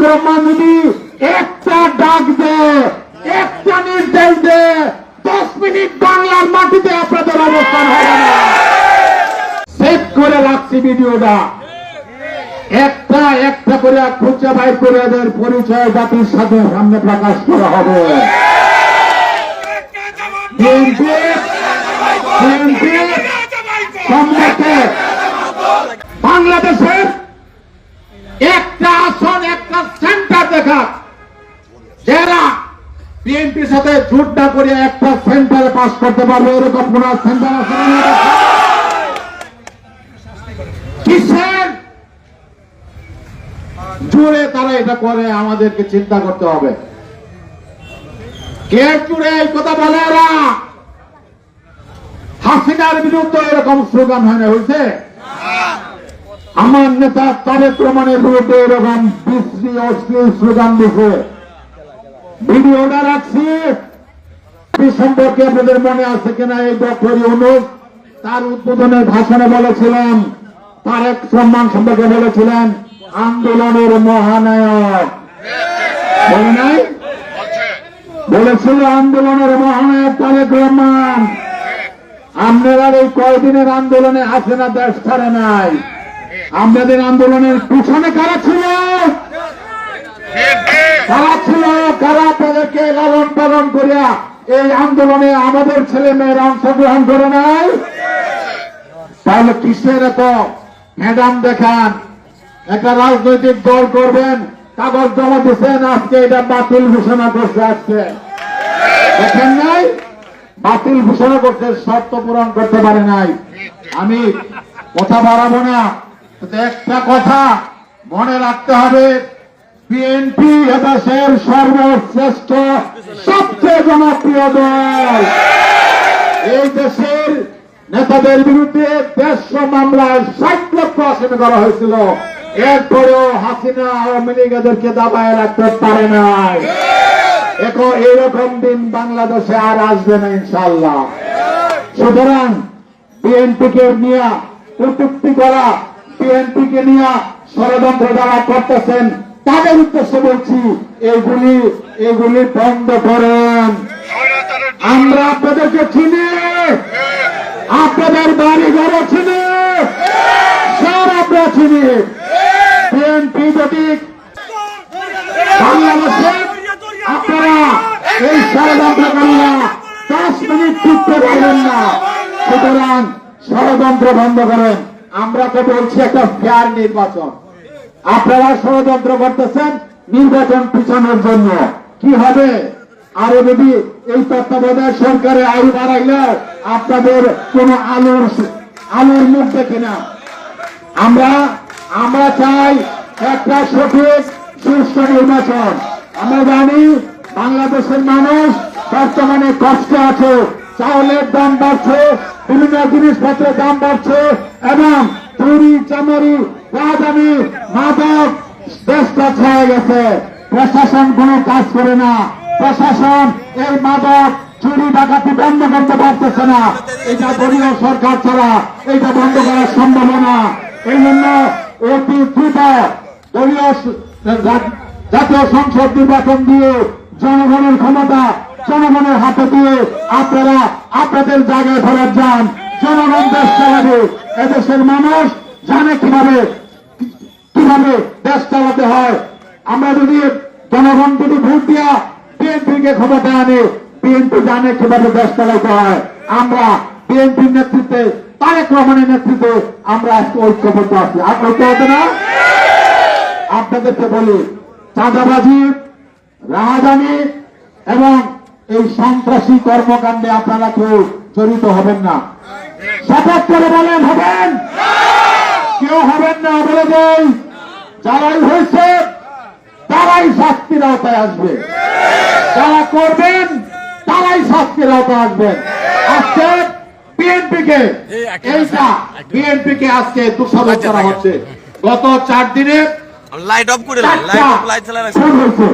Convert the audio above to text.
যদি একটা ডাক একটা নির্দেশ দশ মিনিট বাংলার মাটিতে আপনাদের অবস্থান হবে না। সেভ করে রাখছি ভিডিওটা। একটা একটা করে খুঁজে বাইর করে এদের পরিচয় জাতির সাথে সামনে প্রকাশ করা হবে। বিএনপি সাথে জোট না করে একটা সেন্টারে পাস করতে পারবে, এরকম কোন সেন্টার আছে জুড়ে তারা এটা করে, আমাদেরকে চিন্তা করতে হবে। কে জুড়ে এই কথা বলে এরা? হাসিনার বিরুদ্ধে এরকম স্লোগান হয় না, হয়েছে? আমার নেতা তারেক রহমানের বিরুদ্ধে এরকম বিশ্রী অশ্লীল স্লোগান ভিডিওটা রাখছি। এই সম্পর্কে আপনাদের মনে আছে কিনা এই ডক্টর ইউনুস? তার উদ্বোধনের ভাষণে বলেছিলেন, তারেক সম্মান সম্পর্কে বলেছিলেন, আন্দোলনের মহানায়ক। বলে নাই? বলেছিল আন্দোলনের মহানায়ক তারেক রহমান। আপনারা এই কয়দিনের আন্দোলনে আসে না দেশ ছাড়ে নাই। আপনাদের আন্দোলনের পিছনে কারা ছিল কারা ছিল কারা তাদেরকে লালন পালন করিয়া এই আন্দোলনে আমাদের ছেলে মেয়েরা অংশগ্রহণ করে নাই? তাহলে কিসের এত ম্যাডাম দেখান? একটা রাজনৈতিক দল করবেন, কাগজ জমা দিচ্ছেন আজকে এটা বাতিল ঘোষণা করছে আজকে। দেখেন নাই? বাতিল ঘোষণা করতে শর্ত পূরণ করতে পারে নাই। আমি কথা বাড়াবো না একটা কথা মনে রাখতে হবে বিএনপি এদেশের সর্বশ্রেষ্ঠ, সবচেয়ে জনপ্রিয় দল। এই দেশের নেতাদের বিরুদ্ধে দেড়শো মামলায় ষাট লক্ষ আসামি করা হয়েছিল। এরপরেও হাসিনা আওয়ামী লীগ এদেরকে দাবায় রাখতে পারে নাই। এখন এইরকম দিন বাংলাদেশে আর আসবে না ইনশাল্লাহ সুতরাং বিএনপিকে নিয়ে কটুক্তি করা, বিএনপিকে নিয়ে ষড়যন্ত্র যারা করতেছেন তাদের উদ্দেশ্যে বলছি, এগুলি এগুলি বন্ধ করেন। আমরা আপনাদেরকে চিনি। আপনাদের বাড়ি ঘরে চিনি। সব আমরা চিনি। বিএনপি যদি আপনারা এই ষড়যন্ত্রকারীরা দশ মিনিট টিকতে পারবেন না, সুতরাং ষড়যন্ত্র বন্ধ করেন। আমরা তো বলছি একটা ফেয়ার নির্বাচন। আপনারা ষড়যন্ত্র করতেছেন নির্বাচন পিছানোর জন্য। কি হবে? আরও যদি এই তত্ত্বাবধায়ক সরকারে আয়ু বাড়াইলে আপনাদের কোন আলোর আলোর মুখ দেখে না। আমরা আমরা চাই একটা সঠিক, সুষ্ঠু নির্বাচন। আমরা জানি বাংলাদেশের মানুষ বর্তমানে কষ্টে আছে। চাউলের দাম বাড়ছে, বিভিন্ন জিনিসপত্রের দাম বাড়ছে এবং চুরি চামারি রাজানি মাদক দেশটা ছেড়ে গেছে। প্রশাসন কোনো কাজ করে না। প্রশাসন এই মাদক চুরি, ডাকাতি বন্ধ করতে পারতেছে না। এটা দলীয় সরকার ছাড়া এটা বন্ধ করা সম্ভব না। এই জন্য অতি দ্রুত দলীয় জাতীয় সংসদ নির্বাচন দিয়ে জনগণের ক্ষমতা জনগণের হাতে দিয়ে আপনারা আপনাদের জায়গায় ফেরত যান। জনগণ দেশ চালাবে এদেশের মানুষ জানে কীভাবে কীভাবে দেশ চালাতে হয়। আমরা যদি জনগণ যদি ভোট দিয়া বিএনপিকে ক্ষমতা আনে, বিএনপি জানে কীভাবে দেশ চালাতে হয়। আমরা বিএনপির নেতৃত্বে, তারেক রহমানের নেতৃত্বে আমরা আজকে ঐক্যবদ্ধ আছি। আর ঐক্য হবে না? আপনাদেরকে বলি, চাঁদাবাজি, রাহাজানি এবং এই সন্ত্রাসী কর্মকাণ্ডে আপনারা কেউ জড়িত হবেন না। শপথ করে বলেন হবেন? কেউ হবেন না বলে দেই। যারাই হয়েছে তারাই শাস্তির আওতায় আসবে। যারা করবেন তারাই শাস্তির আওতায় আসবেন আজকে বিএনপি কে এইটা বিএনপি কে আজকে তুষারোপ করা হচ্ছে। গত চার দিনে লাইট অফ করে লাইট লাইট চালা রাখছি। খুন হয়েছে